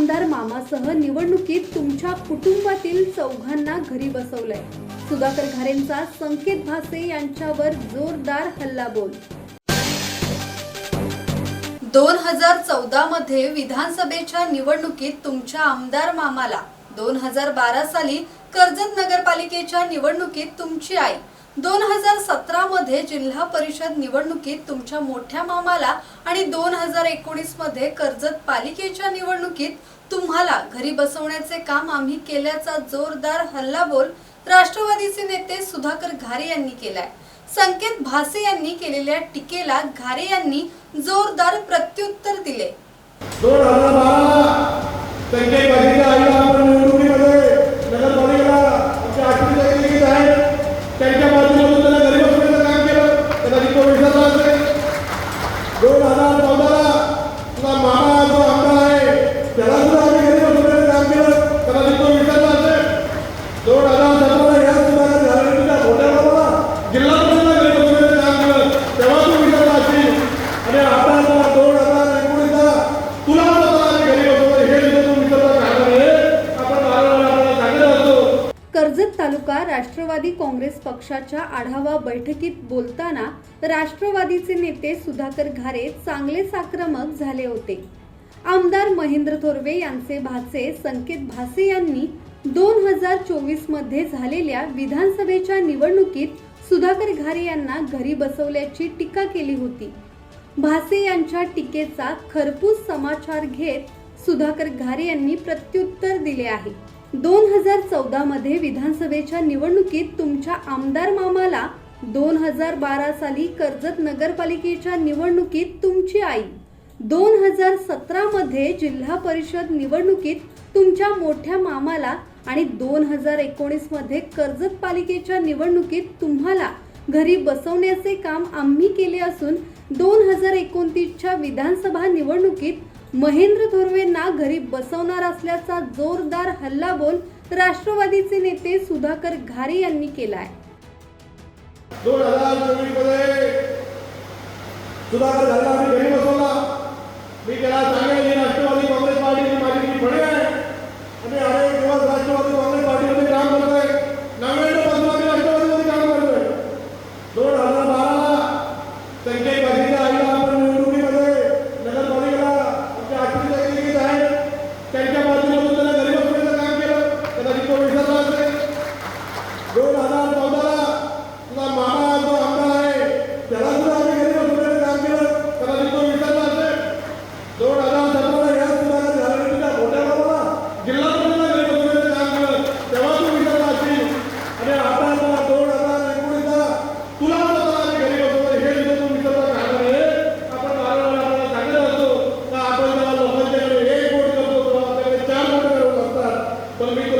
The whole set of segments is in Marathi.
आमदार मामासह निवडणुकीत तुमच्या कुटुंबातील चौघांना घरी बसवलंय. सुधाकर घारेंचा संकेत भासे यांच्यावर जोरदार हल्लाबोल. दोन हजार चौदा मध्ये विधानसभेच्या निवडणुकीत तुमच्या आमदार मामाला दोन हजार बारा साली कर्जत नगरपालिकेच्या निवडणुकीत तुमची आई दोन हजार सतरा मध्ये जिल्हा परिषद निवडणुकीत तुमच्या मोठ्या मामाला आणि दोन हजार एकोणीसमध्ये कर्जत पालिकेच्या निवडणुकीत तुम्हाला घरी बसवण्याचे काम आम्ही केल्याचा जोरदार हल्लाबोल राष्ट्रवादीचे नेते सुधाकर घारे यांनी केलाय. संकेत भासे यांनी केलेल्या टीकेला घारे यांनी जोरदार प्रत्युत्तर दिले. राष्ट्रवादी काँग्रेस पक्षाच्या आढावा बैठकीत बोलताना राष्ट्रवादीचे नेते सुधाकर घारे चांगलेच आक्रमक झाले होते. आमदार महेंद्र थोरवे यांचे भाचे संकेत भासे यांनी दोन हजार चोवीसमध्ये झालेल्या विधानसभेच्या निवडणुकीत सुधाकर घारे यांना घरी बसवल्याची टीका केली होती. भासे यांच्या टीकेचा खरपूस समाचार घेत सुधाकर घारे यांनी प्रत्युत्तर दिले आहे. दोन हजार चौदामध्ये विधानसभेच्या निवडणुकीत तुमच्या आमदार मामाला दोन हजार बारा साली कर्जत नगरपालिकेच्या निवडणुकीत तुमची आई. दोन हजार सतरामध्ये जिल्हा परिषद निवडणुकीत तुमच्या मोठ्या मामाला आणि दोन हजार एकोणीसमध्ये कर्जत पालिकेच्या निवडणुकीत तुम्हाला घरी बसवण्याचे काम आम्ही केले असून दोन हजार एकोणतीसच्या विधानसभा निवडणुकीत महेंद्र धुर्वेंना घरी बसवणार असल्याचा जोरदार हल्लाबोल राष्ट्रवादीचे नेते सुधाकर घारे यांनी केलाय. दोन हजार चोवीसमध्ये सुधाकर झाला आम्ही घरी बसवला. मी त्याला सांगेल राष्ट्रवादी काँग्रेस पार्टीची माझी जी फळे आहे.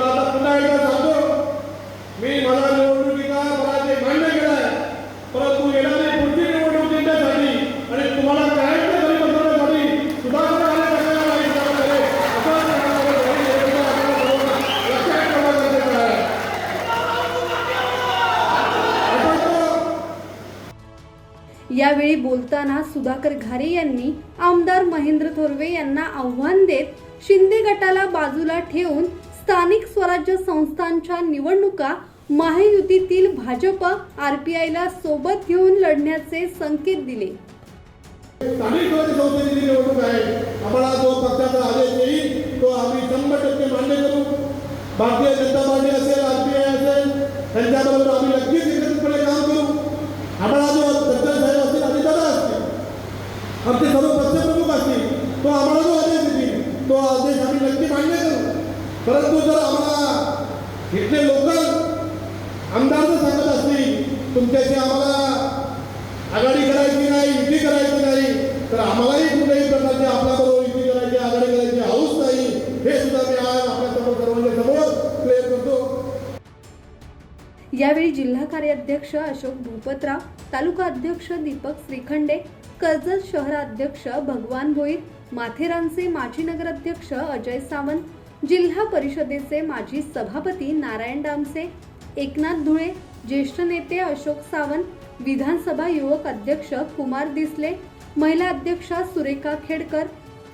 तुला आता पुन्हा एकदा सांगतो मी मला निवडणुकीचा पराजय मान्य केलाय परंतु येणारी पुढची निवडणूक जिंकण्यासाठी आणि तुम्हाला कायमच्या घरी बसवण्यासाठी सुधारणा यावेळी बोलताना सुधाकर घारे यांनी आमदार महेंद्र थोरवे यांना आव्हान देत शिंदे गटाला बाजूला ठेवून स्थानिक स्वराज्य संस्थांच्या निवडणुका महायुतीतील भाजप आरपीआयला सोबत घेऊन लढण्याचे संकेत दिले. स्थानिक स्वराज्य संस्थेची निवडणूक आहे आम्हाला जो पक्षाचा आदेश येईल तो आम्ही शंभर टक्के मान्य करू. भारतीय जनता पार्टी असेल आरपीआय असेल त्यांच्याबरोबर आम्ही नक्कीच एकत्रितपणे काम करू. आम्हाला जो सत्तर साहेब असतील अजितदादा असतील आमचे सर्व पक्षप्रमुख असतील तो आम्हाला जो आदेश देतील तो आदेश आम्ही नक्की मान्य करू. परंतु जर आम्हाला इथले लोकल आमदार जर सांगत असतील तुमच्याशी आम्हाला आघाडी करायची नाही युती करायची नाही तर आम्हालाही कुठल्याही प्रकारची आपल्याबरोबर युती करायची आघाडी करायची हाऊस नाही हे सुद्धा मी आज आपल्या सर्वांच्या समोर क्लिअर करतो. यावेळी जिल्हा कार्याध्यक्ष अशोक भूपतराव तालुका अध्यक्ष दीपक श्रीखंडे कर्जत शहराध्यक्ष भगवान भोईर माथेरानचे माजी नगराध्यक्ष अजय सावंत जिल्हा परिषदेचे माजी सभापती नारायण डामसे एकनाथ धुळे ज्येष्ठ नेते अशोक सावंत विधानसभा युवक अध्यक्ष कुमार दिसले महिला अध्यक्षा सुरेखा खेडकर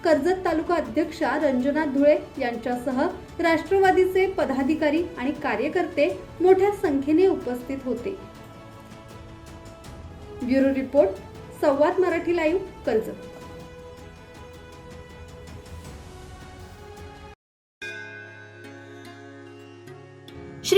कर्जत तालुका अध्यक्षा रंजना धुळे यांच्यासह राष्ट्रवादीचे पदाधिकारी आणि कार्यकर्ते मोठ्या संख्येने उपस्थित होते. ब्युरो रिपोर्ट संवाद मराठी लाईव्ह कर्जत.